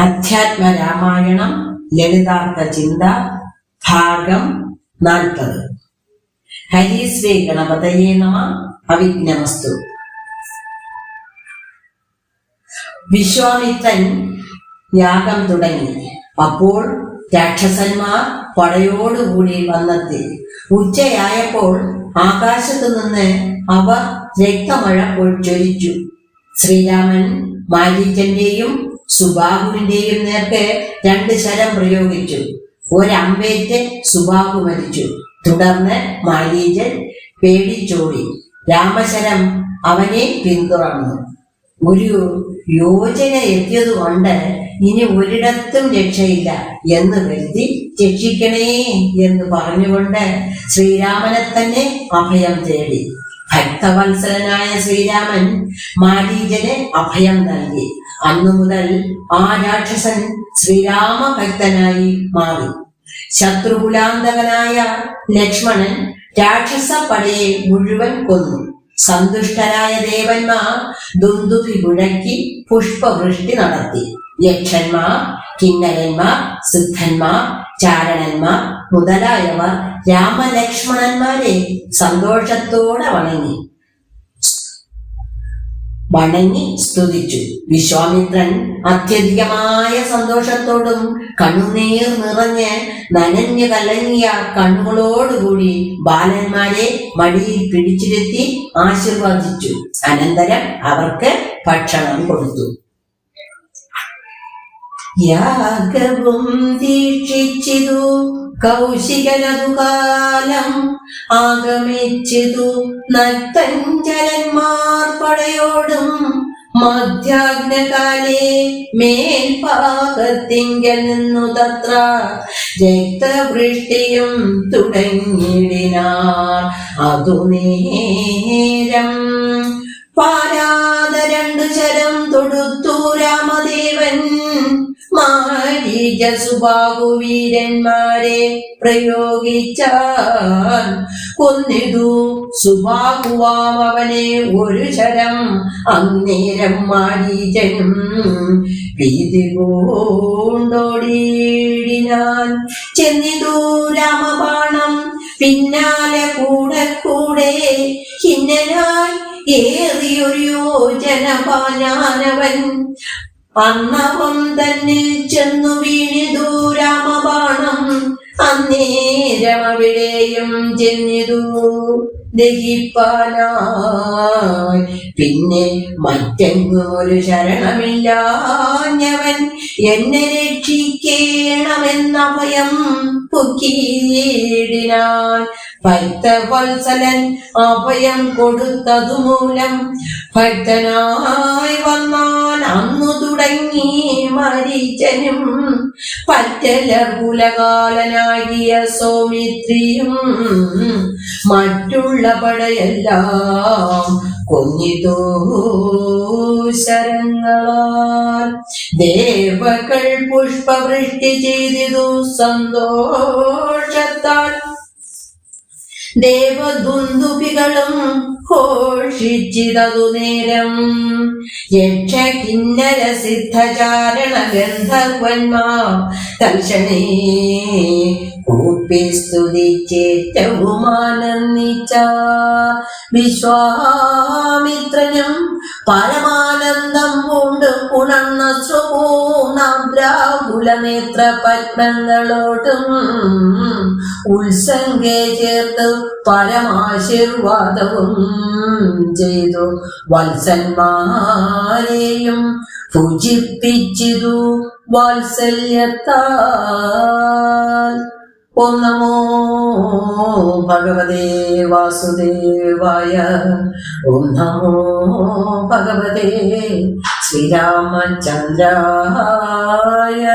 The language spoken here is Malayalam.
അധ്യാത്മ രാമായണം ലളിതാർത്ഥ ചിന്ത ഭാഗം നാൽപ്പത്. ഹരിശ്രീ ഗണപതയേ നമ അവിജ്ഞമസ്തു വിശ്വാമിത്രൻ യാഗം തുടങ്ങി. അപ്പോൾ രാക്ഷസന്മാർ പടയോടുകൂടി വന്നെത്തി ഉച്ചയായപ്പോൾ ആകാശത്തു നിന്ന് അവർ രക്തമഴ പൊഴിച്ചൊരിച്ചു ശ്രീരാമൻ മാരീചന്റെയും സുബാഹുവിന്റെയും നേർക്ക് രണ്ട് ശരം പ്രയോഗിച്ചു. ഒരമ്പേറ്റ് സുബാഹു മരിച്ചു. തുടർന്ന് മാരീചൻ പേടിച്ചോടി രാമശരം അവനെ പിന്തുടർന്നു. ഒരു യോജന എത്തിയതുകൊണ്ട് ഇനി ഒരിടത്തും രക്ഷയില്ല എന്ന് കരുതി രക്ഷിക്കണേ എന്ന് പറഞ്ഞുകൊണ്ട് ശ്രീരാമനെ തന്നെ അഭയം തേടി. ഭക്തവത്സലനായ ശ്രീരാമൻ മാരീജന് അഭയം നൽകി. അന്നു മുതൽ ആ രാക്ഷസൻ ശ്രീരാമഭക്തനായി മാറി. ശത്രുകുലാന്തകനായ ലക്ഷ്മണൻ രാക്ഷസ പടയെ മുഴുവൻ കൊന്നു. സന്തുഷ്ടരായ ദേവന്മാർ ദുന്ദുഭി മുഴക്കി പുഷ്പവൃഷ്ടി നടത്തി. യക്ഷന്മാർ കിന്നരന്മാർ സിദ്ധന്മാർ ചാരണന്മാർ മുതലായവർ രാമലക്ഷ്മണന്മാരെ സന്തോഷത്തോടെ വണങ്ങി. വണങ്ങി സ്തുതിച്ചു. വിശ്വാമിത്രൻ അത്യധികമായ സന്തോഷത്തോടും കണ്ണുനീർ നിറഞ്ഞ് നനഞ്ഞു കലങ്ങിയ കണ്ണുകളോടുകൂടി ബാലന്മാരെ മടിയിൽ പിടിച്ചിരുത്തി ആശീർവദിച്ചു. അനന്തരം അവർക്ക് ഭക്ഷണം കൊടുത്തു. യാഗവും ദീക്ഷിച്ചിതു. കൗശികനതു കാലം ആഗമിച്ചിതു. നത്തഞ്ചലന്മാർ പടയോടും മധ്യാഗ്നകാലേ മേൽപാകത്തിങ്കൽ നിന്നു തത്ര രക്തവൃഷ്ടിയും തുടങ്ങിയിടിനാർ അതു നേരം പാരാത സുബാഹുവീരന്മാരെ പ്രയോഗിച്ചാൽ കൊന്നിതു സുബാഹുവാം അവനെ ഒരു ശരം അന്നേരം മാരീജനും ഭീതി കൊണ്ടോടിയിടിനാൻ. ചെന്നിതു രാമബാണം പിന്നാലെ കൂടെ കൂടെ ഹിന്നനായി ഏറിയൊരു യോജന പാഞ്ഞാനവൻ. അന്നവം തന്നിൽ ചെന്നു വീണിതു രാമബാണം അന്നേരം അവിടെയും ചെന്നിതു ദഹിപ്പാനായി. പിന്നെ മറ്റെങ്ങൊരു ഒരു ശരണമില്ലാഞ്ഞവൻ എന്നെ രക്ഷിക്കേണമെന്ന ഭയം പൊക്കിയിടിനാൻ ഭക്തവത്സലൻ അഭയം കൊടുത്തതുമൂലം ഭക്തനായി വന്നാൽ അന്നു തുടങ്ങി മരീചനും പറ്റലർ കുലകാലനാകിയ സൗമിത്രിയും മറ്റുള്ള പടയെല്ലാം കൊന്നിതോ ശരങ്ങളാൽ. ദേവകൾ പുഷ്പവൃഷ്ടി ചെയ്തിതു സന്തോഷത്താൽ ദേവദുന്ദുപികളും ഘോഷിച്ചിതതു നേരം. യക്ഷ കിന്നര സിദ്ധചാരണ ഗന്ധർവന്മാർ തൽക്ഷണേ കൂപ്പി വിശ്വാമിത്രനും പരമാനന്ദം കൊണ്ട് ഉണർന്ന സ്വപൂർണാദ്രാകുലനേത്ര പത്മങ്ങളോടും ഉത്സംഗേ ചേർത്ത് പരമാശീർവാദവും ചെയ്തു. വത്സന്മാരെയും പൂജിപ്പിച്ചിതു വാത്സല്യത്താൽ. ഓം നമോ ഭഗവതേ വാസുദേവായ. ഓം നമോ ഭഗവതേ ശ്രീരാമചന്ദ്രായ.